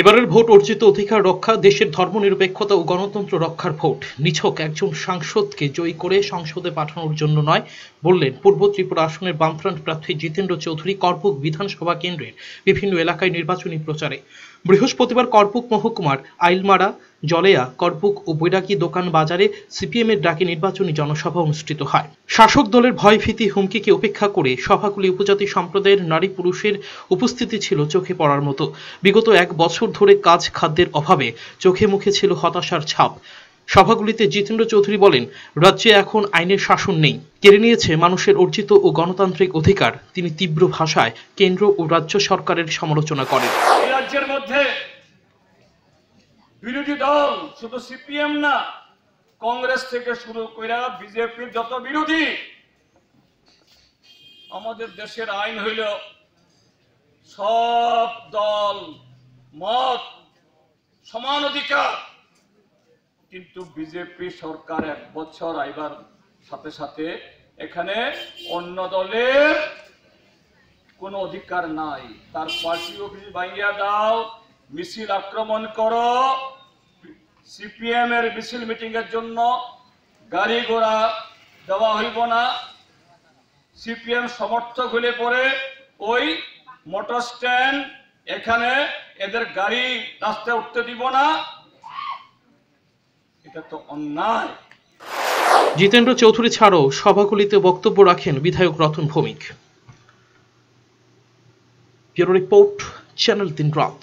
এবারের ভোট অর্জিত অধিকার রক্ষা, দেশের ধর্মনিরপেক্ষতা ও গণতন্ত্র রক্ষার ভোট। নিছক একজন সাংসদকে জয়ী করে সংসদে পাঠানোর জন্য নয়, বললেন পূর্ব ত্রিপুরা আসনের বামফ্রন্ট প্রার্থী জিতেন্দ্র চৌধুরী করপুক বিধানসভা কেন্দ্রের বিভিন্ন এলাকায় নির্বাচনী প্রচারে। বৃহস্পতিবার করপুক মহকুমার আইলমারা জলেয়া, করপুক ও বৈরাগী দোকান বাজারে সিপিএম এর ডাকে নির্বাচনী জনসভা অনুষ্ঠিত হয়। শাসক দলের ভয়ভীতি হুমকিকে উপেক্ষা করে সভাগুলি উপজাতি সম্প্রদায়ের নারী পুরুষের উপস্থিতি ছিল চোখে পড়ার মতো। বিগত এক বছর ধরে কাজ খাদ্যের অভাবে চোখে মুখে ছিল হতাশার ছাপ। সভাগুলিতে জিতেন্দ্র চৌধুরী বলেন, রাজ্যে এখন আইনের শাসন নেই। কেড়ে নিয়েছে মানুষের অর্জিত ও গণতান্ত্রিক অধিকার। তিনি তীব্র ভাষায় কেন্দ্র ও রাজ্য সরকারের সমালোচনা করেন। রাজ্যের মধ্যে বিরোধী দল, শুধু সিপিএম না, কংগ্রেস থেকে শুরু করে বিজেপির যত বিরোধী, আমাদের দেশের আইন হইল সব দল, মত, সমান অধিকার। কিন্তু বিজেপি সরকার এক বছর আইবার সাথে সাথে এখানে অন্য দলের কোনো অধিকার নাই। তার পার্টি অফিস ভাঙিয়া দাও মিছিল আক্রমণ করো। সিপিএম এর মিছিল মিটিং এর জন্য গাড়ি ঘোড়া দেওয়া হইব না। সিপিএম সমর্থক হলে পরে ওই মোটর স্ট্যান্ড এখানে এদের গাড়ি রাস্তায় উঠতে দিব না। এটা তো অন্যায়। জিতেন্দ্র চৌধুরী ছাড়াও সভাগুলিতে বক্তব্য রাখেন বিধায়ক Ratan Bhowmik. Bureau report, channel তিন রাত।